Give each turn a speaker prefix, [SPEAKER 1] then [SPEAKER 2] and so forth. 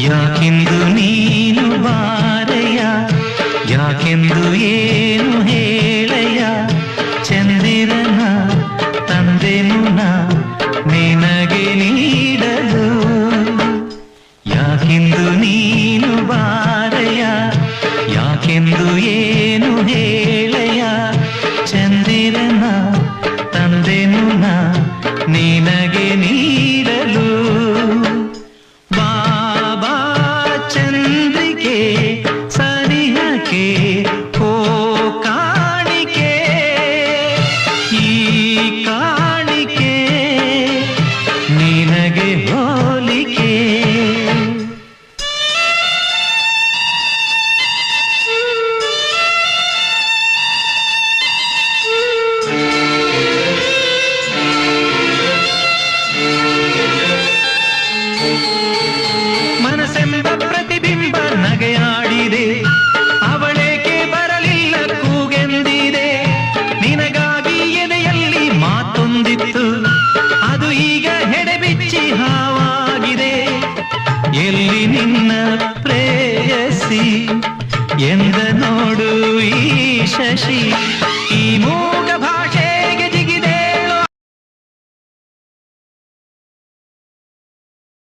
[SPEAKER 1] ಯಾಕೆಂದು ನೀನು ಬಾರಯ ಯಾಕೆಂದು ಏನು ಹೇಳಯ ಚಂದಿರನ ತಂದೆನು ನಿನಗೆ ನೀಡಲು. ಯಾಕೆಂದು ನೀನು ಬಾರಯ ಯಾಕೆಂದು ಏನು ಹೇಳಯ ಚಂದಿರನ ತಂದೆನು ನಿನಗೆ ನೀ ಎಂದ ನೋಡು ಈ ಶಶಿ ಈ ಮೋ